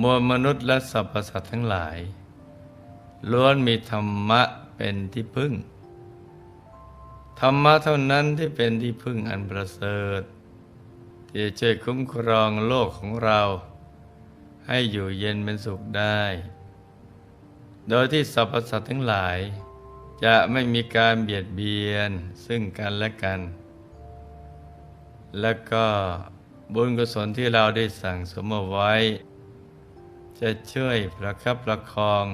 มวลมนุษย์และสรรพสัตว์ทั้งหลาย ล้วนมีธรรมะเป็นที่พึ่ง ธรรมะเท่านั้นที่เป็นที่พึ่งอันประเสริฐที่จะช่วยคุ้มครองโลกของเรา ให้อยู่เย็นเป็นสุขได้ โดยที่สรรพสัตว์ทั้งหลาย จะไม่มีการเบียดเบียนซึ่งกันและกัน และก็บุญกุศลที่เราได้สั่งสมเอาไว้ จะช่วยประคับประคอง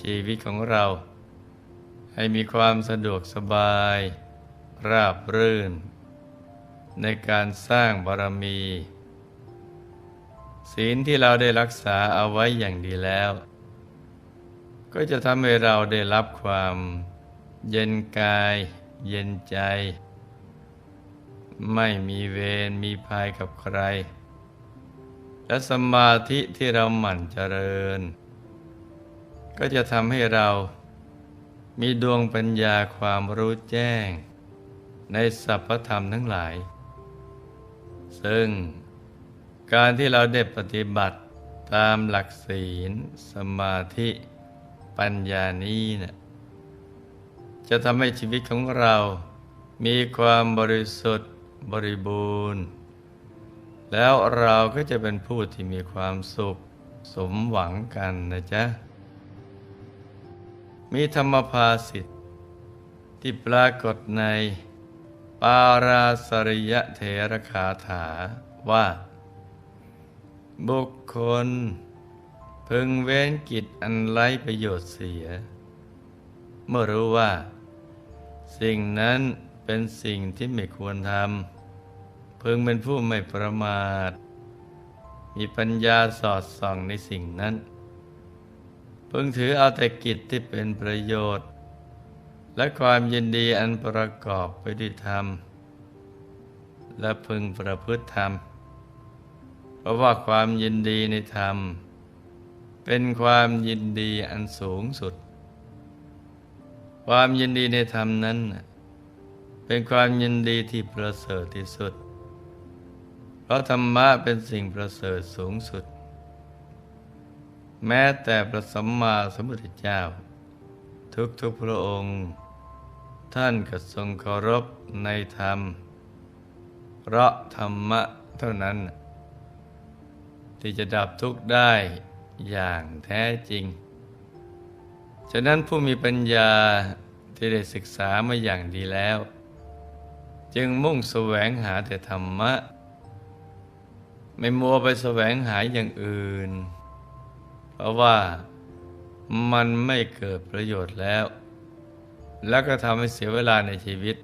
ชีวิตของเรา ให้มีความสะดวกสบาย ราบรื่น ในการสร้างบารมี ศีลที่เราได้รักษาเอาไว้อย่างดีแล้ว ก็จะทำให้เราได้รับความเย็นกายเย็นใจ ไม่มีเวรมีภัยกับใคร และสมาธิที่เราหมั่นเจริญ ก็จะทำให้เรามีดวงปัญญาความรู้แจ้ง ในสรรพธรรมทั้งหลาย ซึ่งการที่เราได้ปฏิบัติตามหลักศีล สมาธิปัญญานี้นะจะทำให้ชีวิตของเรามีความบริสุทธิ์บริบูรณ์ แล้วเราก็จะเป็นผู้ที่มีความสุขสมหวังกันนะจ๊ะ มีธรรมภาสิทธิ์ที่ปรากฏในปาราสริยเถระคาถาว่า บุคคล พึงเว้นกิจอันไร้ประโยชน์เสีย เมื่อรู้ว่า สิ่งนั้นเป็นสิ่งที่ไม่ควรทำ พึงเป็นผู้ไม่ประมาท มีปัญญาสอดส่องในสิ่งนั้น พึงถือเอาแต่กิจที่เป็นประโยชน์ และความยินดีอันประกอบไปด้วยธรรม และพึงประพฤติธรรม เพราะว่าความยินดีในธรรม เป็นความยินดีอันสูงสุด ความยินดีในธรรมนั้นเป็นความยินดีที่ประเสริฐที่สุด เพราะธรรมะเป็นสิ่งประเสริฐสูงสุด แม้แต่พระสัมมาสัมพุทธเจ้า ทุกๆพระองค์ ท่านก็ทรงเคารพในธรรม เพราะธรรมะเท่านั้น ที่จะดับทุกข์ได้อย่างแท้จริง ฉะนั้นผู้มีปัญญาที่ได้ศึกษามาอย่างดีแล้ว จึงมุ่งแสวงหาแต่ธรรมะ ไม่มัวไปแสวงหาอย่างอื่น เพราะว่ามันไม่เกิดประโยชน์แล้ว แล้วก็ทำให้เสียเวลาในชีวิต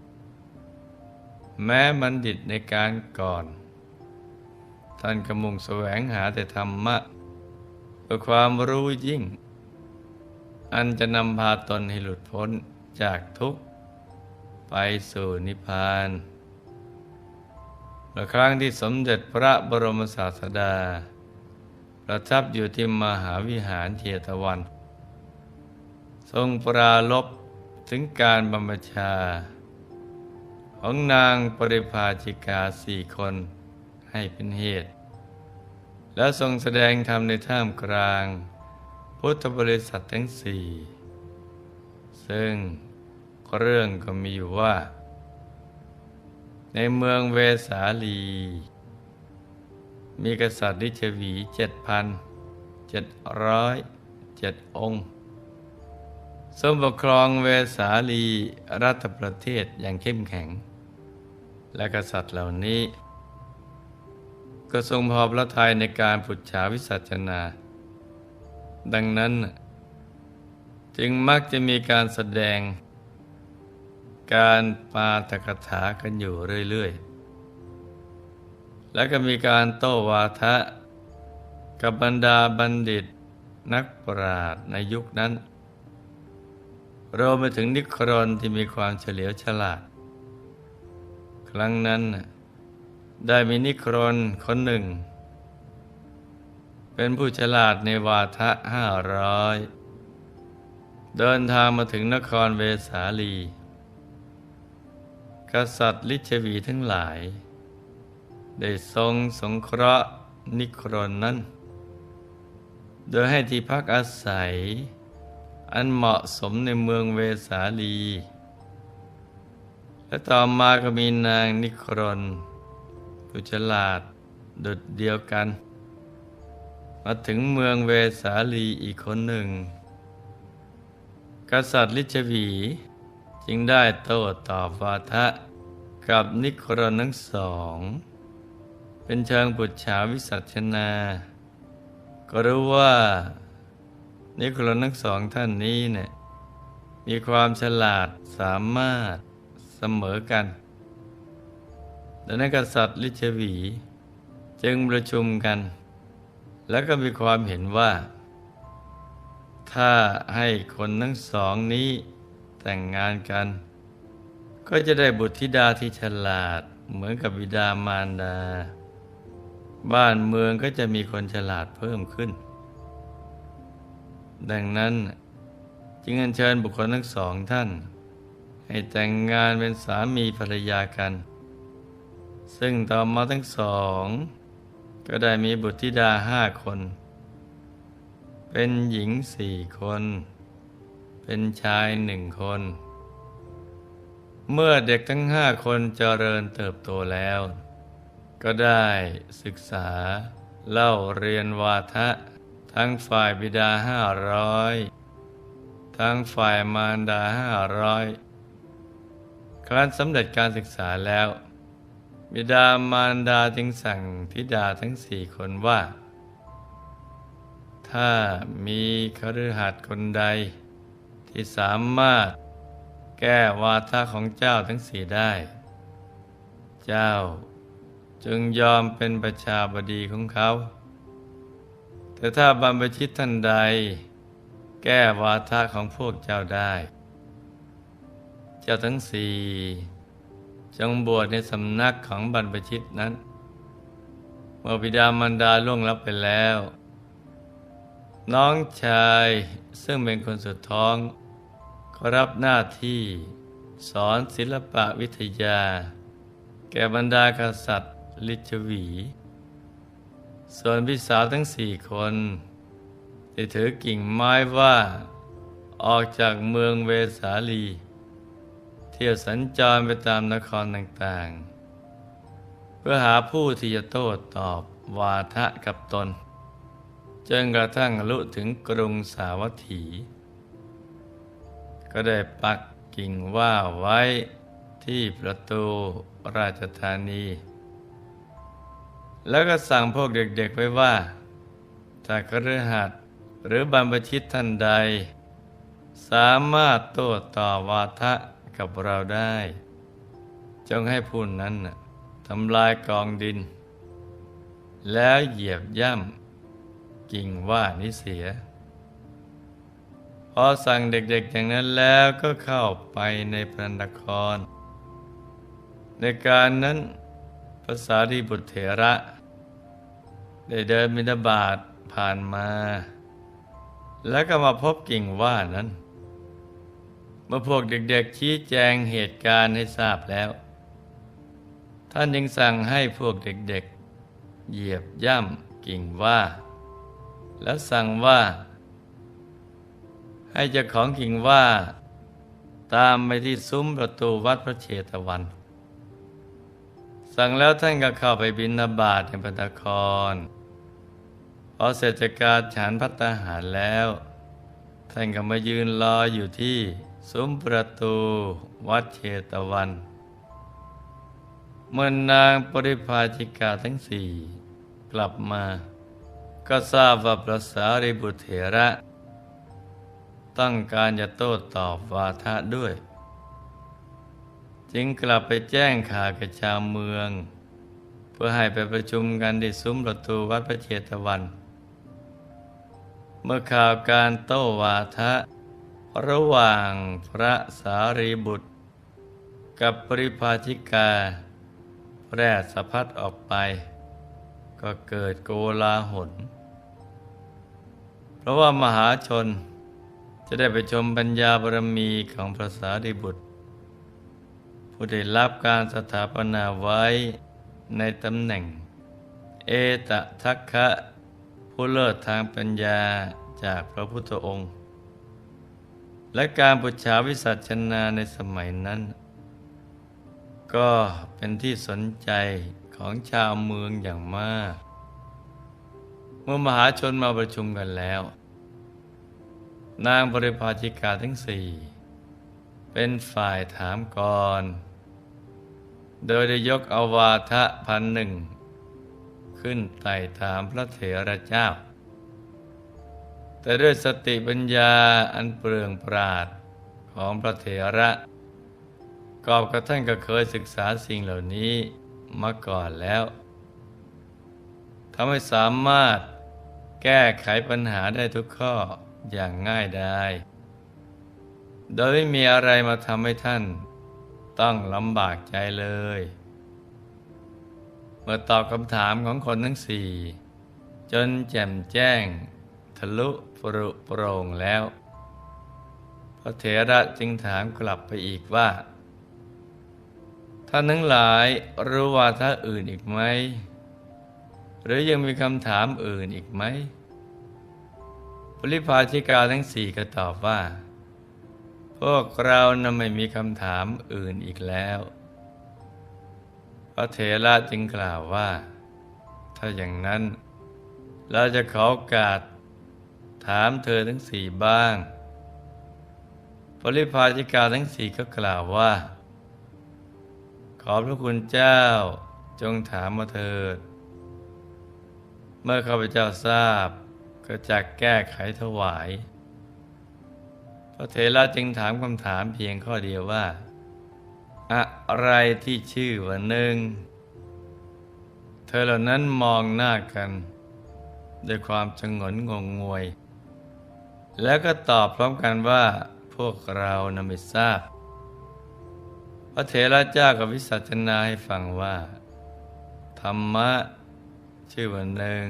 แม้บัณฑิตในการก่อน ท่านกระมุงแสวงหาแต่ธรรมะเพื่อความรู้ยิ่ง อันจะนำพาตนให้หลุดพ้นจากทุกข์ ไปสู่นิพพาน และครั้งที่สมเด็จพระบรมศาสดา ประทับอยู่ที่มหาวิหารเทตวัน ทรงปราลบถึงการบำบัชา ของนางปริภาชิกาสี่คนให้เป็นเหตุ แล้วทรงแสดงธรรมในท่ามกลาง พุทธบริษัททั้งสี่ ซึ่งเรื่องก็มีอยู่ว่า ในเมืองเวสาลี มีกษัตริย์นิชวีเจ็ดพันเจ็ดร้อยเจ็ดองค์ทรงปกครองเวสาลีรัฐประเทศอย่างเข้มแข็ง และกษัตริย์เหล่านี้ ก็ทรงพอพระทัยในการผุดฉาวิสัชนา ดังนั้น จึงมักจะมีการแสดง การปาตกถากันอยู่เรื่อย ๆ และก็มีการโต้วาทะ กับบรรดาบัณฑิตนักปราชญ์ในยุคนั้นรวมไปถึงนิครนที่มีความเฉลียวฉลาด ครั้งนั้นได้มีนิครนคนหนึ่ง เป็นผู้ฉลาดในวาทะห้าร้อยเดินทางมาถึงนครเวสาลี กษัตริย์ลิชวีทั้งหลาย ได้ทรงสงเคราะห์นิครนนั้น โดยให้ที่พักอาศัย อันเหมาะสมในเมืองเวสาลี และต่อมาก็มีนางนิครนผู้ฉลาดดุดเดียวกัน มาถึงเมืองเวสาลีอีกคนหนึ่ง กษัตริย์ลิชวี จึงได้โต้ตอบวาทะกับนิครนทั้งสอง เป็นเชิงปุจฉาวิสัชนา ก็รู้ว่า นิครนทั้งสองท่านนี้เนี่ยมีความฉลาดสามารถเสมอกันดังนั้นกษัตริย์ลิชวี จึงประชุมกัน แล้วก็มีความเห็นว่า ถ้าให้คนทั้งสองนี้ แต่งงานกัน ก็จะได้บุตรธิดาที่ฉลาดเหมือนกับบิดามารดา บ้านเมืองก็จะมีคนฉลาดเพิ่มขึ้น ดังนั้นจึงอัญเชิญบุคคลทั้งสองท่าน ให้แต่งงานเป็นสามีภรรยากัน ซึ่งต่อมาทั้งสอง ก็ได้มีบุตรธิดาห้าคน เป็นหญิงสี่คน เป็นชายหนึ่งคน เมื่อเด็กทั้งห้าคนเจริญเติบโตแล้ว ก็ได้ศึกษาเล่าเรียนวาทะ ทั้งฝ่ายบิดาห้าร้อยทั้งฝ่ายมารดาห้าร้อยครั้นสำเร็จการศึกษาแล้ว บิดามารดาจึงสั่งธิดาทั้งสี่คนว่า ถ้ามีคฤหัสถ์คนใด ที่สามารถแก้วาทะของเจ้าทั้งสี่ได้ เจ้าจึงยอมเป็นประชาบดีของเขา แต่ถ้าบรรพชิตท่านใด แก้วาทะของพวกเจ้าได้ เจ้าทั้งสี่จงบวชในสำนักของบรรพชิตนั้น เมื่อบิดามารดาล่วงลับไปแล้ว น้องชายซึ่งเป็นคนสุดท้อง รับหน้าที่สอนศิลปะวิทยา แก่บรรดากษัตริย์ลิชวี ส่วนพี่สาวทั้งสี่คนได้ถือกิ่งไม้ว่า ออกจากเมืองเวสาลี เที่ยวสัญจรไปตามนครต่างๆ เพื่อหาผู้ที่จะโต้ตอบวาทะกับตนจนกระทั่งลุถึงกรุงสาวัตถี ก็ได้ปักกิ่งว่าไว้ที่ประตูราชธานี แล้วก็สั่งพวกเด็กๆไว้ว่าถ้าคฤหัสถ์หรือบรรพชิตท่านใด สามารถโต้ตอบวาทะกับเราได้ จงให้ผู้นั้นทำลายกองดิน แล้วเหยียบย่ำกิ่งว่านิเสีย พอสั่งเด็กๆอย่างนั้นแล้วก็เข้าไปในพระนคร ในการนั้นภาษาดีบุตรเถระ ได้เดินมินาบาตผ่านมา แล้วก็มาพบกิ่งว่านั้น เมื่อพวกเด็กๆชี้แจงเหตุการณ์ให้ทราบแล้ว ท่านยังสั่งให้พวกเด็กๆ เหยียบย่ำกิ่งว่า แล้วสั่งว่า ให้เจ้าของกิ่งว่า ตามไปที่ซุ้มประตูวัดพระเชตวัน สั่งแล้วท่านก็เข้าไปบิณฑบาตในพระนครพอเสร็จจากการฉันพัตตาหารแล้ว ท่านก็มายืนรออยู่ที่ซุ้มประตูวัดเชตวัน เมื่อนางปริภาชิกาทั้งสี่กลับมา ก็ทราบว่าพระสารีบุตรเถระ ต้องการจะโต้ตอบวาทะด้วย จึงกลับไปแจ้งข่าวกับชาวเมือง เพื่อให้ไปประชุมกันที่ซุ้มประตูวัดพระเชตวัน เมื่อข่าวการโต้วาทะ ระหว่างพระสารีบุตร กับปริภาชิกาแพร่สะพัดออกไป ก็เกิดโกลาหลเพราะว่ามหาชน จะได้ไปชมปัญญาบารมีของพระสารีบุตร ผู้ได้รับการสถาปนาไว้ในตำแหน่ง เอตทัคคะผู้เลิศทางปัญญาจากพระพุทธองค์ และการบูชาวิสัชนาในสมัยนั้น ก็เป็นที่สนใจของชาวเมืองอย่างมาก เมื่อมหาชนมาประชุมกันแล้ว นางบริพาธิกาทั้งสี่ เป็นฝ่ายถามก่อน โดยได้ยกเอาวาทะพันหนึ่ง ขึ้นไต่ถามพระเถระเจ้า แต่ด้วยสติปัญญาอันเปลืองปราดของพระเถระ กอบกระท่านก็เคยศึกษาสิ่งเหล่านี้มาก่อนแล้วทำให้สามารถแก้ไขปัญหาได้ทุกข้อ อย่างง่ายได้โดยไม่มีอะไรมาทำให้ท่าน ต้องลำบากใจเลย เมื่อตอบคำถามของคนทั้งสี่ จนแจ่มแจ้ง ทะลุปรุโปร่งแล้วพระเถระจึงถามกลับไปอีกว่า ท่านทั้งหลายรู้ว่าถ้าอื่นอีกไหม หรือยังมีคำถามอื่นอีกไหม ปริพาชิกาทั้งสี่ก็ตอบว่า พวกเรานั้นไม่มีคำถามอื่นอีกแล้ว พระเถระจึงกล่าวว่า ถ้าอย่างนั้น เราจะขอโอกาส ถามเธอทั้งสี่บ้าง ปริพาชิกาทั้งสี่ก็กล่าวว่า ขอบพระคุณเจ้าจงถามมาเถิด เมื่อข้าพเจ้าทราบ ก็จะแก้ไขถวาย พระเถระจึงถามคำถามเพียงข้อเดียวว่า อะไรที่ชื่อว่าหนึ่ง เธอเหล่านั้นมองหน้ากัน ด้วยความชงนงงงวย แล้วก็ตอบพร้อมกันว่าพวกเรานำไม่ทราบ พระเถระเจ้ากับวิสัชนาให้ฟังว่า ธรรมะ ชื่อว่าหนึ่ง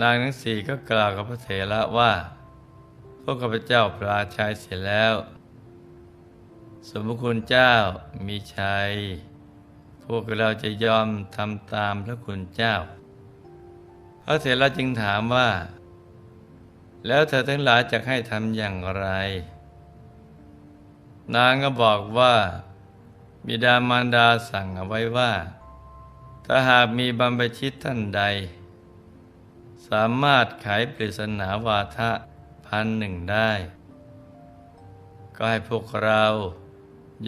นางทั้งสี่ก็กล่าวกับพระเถระว่า พวกข้าพเจ้าปราชัยเสร็จแล้ว สมคุณเจ้ามีชัย พวกเราจะยอมทำตามพระคุณเจ้า พระเถระจึงถามว่า แล้วเธอทั้งหลายจะให้ทำอย่างไร นางก็บอกว่าบิดามารดาสั่งเอาไว้ว่า ถ้าหากมีบรรพชิตท่านใด สามารถไขปริศนาวาทะพันหนึ่งได้ ก็ให้พวกเรา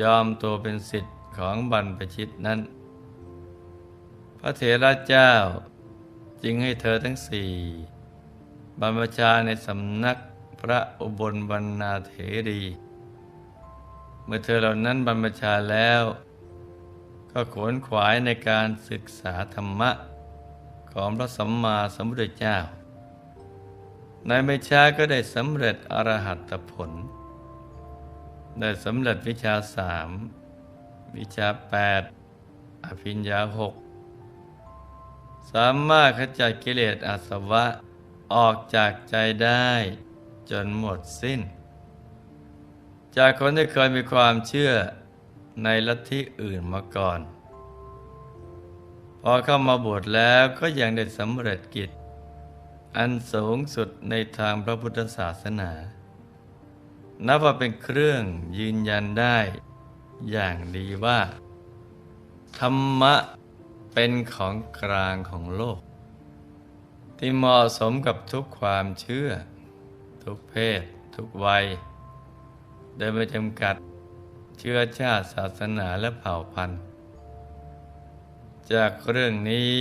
ยอมตัวเป็นสิทธิ์ของบรรพชิตนั้น พระเถระเจ้าจึงให้เธอทั้งสี่บรรพชาในสำนักพระอุบลบรรณาเถรี เมื่อเธอเหล่านั้นบรรพชาแล้ว ก็ขวนขวายในการศึกษาธรรมะ ของพระสัมมาสัมพุทธเจ้า ในไม่ช้าก็ได้สำเร็จอรหัตผล ได้สำเร็จวิชาสามวิชาแปดอภิญญาหกสามารถขจัดกิเลสอาสวะออกจากใจได้จนหมดสิ้น จากคนที่เคยมีความเชื่อในลัทธิอื่นมาก่อน พอเข้ามาบวชแล้วก็ยังได้สำเร็จกิจ อันสูงสุดในทางพระพุทธศาสนา นับว่าเป็นเครื่องยืนยันได้อย่างดีว่า ธรรมะเป็นของกลางของโลก ที่เหมาะสมกับทุกความเชื่อ ทุกเพศ ทุกวัย โดยไม่จำกัดเชื้อชาติศาสนาและเผ่าพันธุ์ จากเรื่องนี้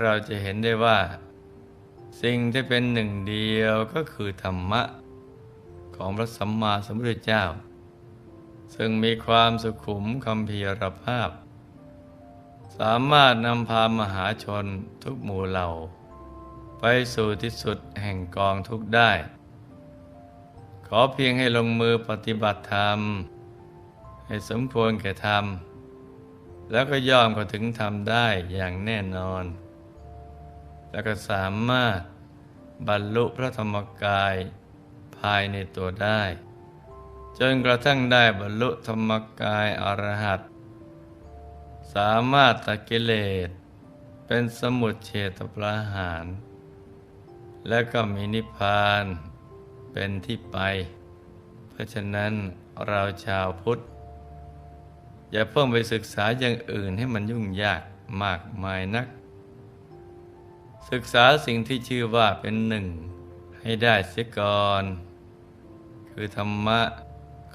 เราจะเห็นได้ว่า สิ่งที่เป็นหนึ่งเดียวก็คือธรรมะ ของพระสัมมาสัมพุทธเจ้า ซึ่งมีความสุขุมคำเพียรภาพ สามารถนำพามหาชนทุกหมู่เหล่า ไปสู่ที่สุดแห่งกองทุกได้ ขอเพียงให้ลงมือปฏิบัติธรรม ให้สมควรแก่ธรรม แล้วก็ยอมก็ถึงธรรมได้อย่างแน่นอน แล้วก็สามารถบรรลุพระธรรมกายภายในตัวได้ จนกระทั่งได้บรรลุธรรมกายอรหัตสามารถตัดกิเลส เป็นสมุดเฉตประหาร และก็มีนิพพานเป็นที่ไป เพราะฉะนั้นเราชาวพุทธ อย่าเพิ่งไปศึกษาอย่างอื่นให้มันยุ่งยากมากมายนัก ศึกษาสิ่งที่ชื่อว่าเป็นหนึ่ง ให้ได้เสียก่อน คือธรรมะ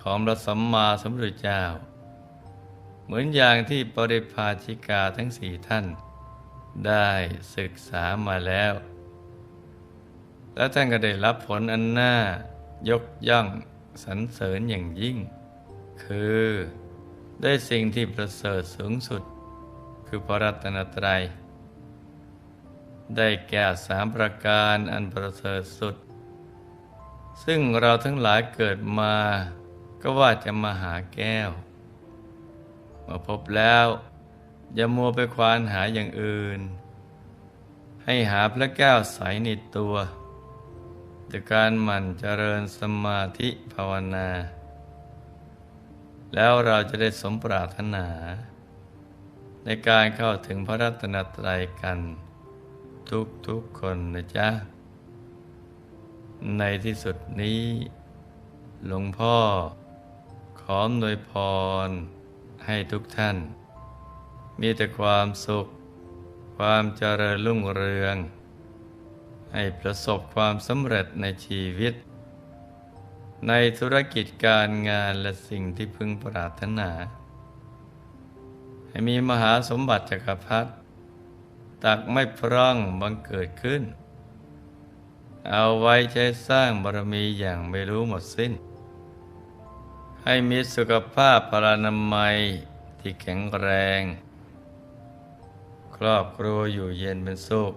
ของพระสัมมาสัมพุทธเจ้า เหมือนอย่างที่ปริพาชิกาทั้งสี่ท่าน ได้ศึกษามาแล้ว และท่านก็ได้รับผลอันน่ายกย่องสรรเสริญอย่างยิ่ง คือ ได้สิ่งที่ประเสริฐสูงสุด คือพระรัตนตรัย ได้แก่สามประการอันประเสริฐสุด ซึ่งเราทั้งหลายเกิดมาก็ว่าจะมาหาแก้วเมื่อพบแล้ว อย่ามัวไปควานหาอย่างอื่น ให้หาพระแก้วใสในตัวจากการหมั่นเจริญสมาธิภาวนา แล้วเราจะได้สมปรารถนา ในการเข้าถึงพระรัตนตรัยกัน ทุกๆคนนะจ๊ะ ในที่สุดนี้ หลวงพ่อ ขออวยพร ให้ทุกท่าน มีแต่ความสุข ความเจริญรุ่งเรือง ให้ประสบความสำเร็จในชีวิต ในธุรกิจการงานและสิ่งที่พึงปรารถนา ให้มีมหาสมบัติจักรพรรดิตักไม่พร่องบังเกิดขึ้น เอาไว้ใช้สร้างบารมีอย่างไม่รู้หมดสิ้น ให้มีสุขภาพพลานามัยที่แข็งแรง ครอบครัวอยู่เย็นเป็นสุข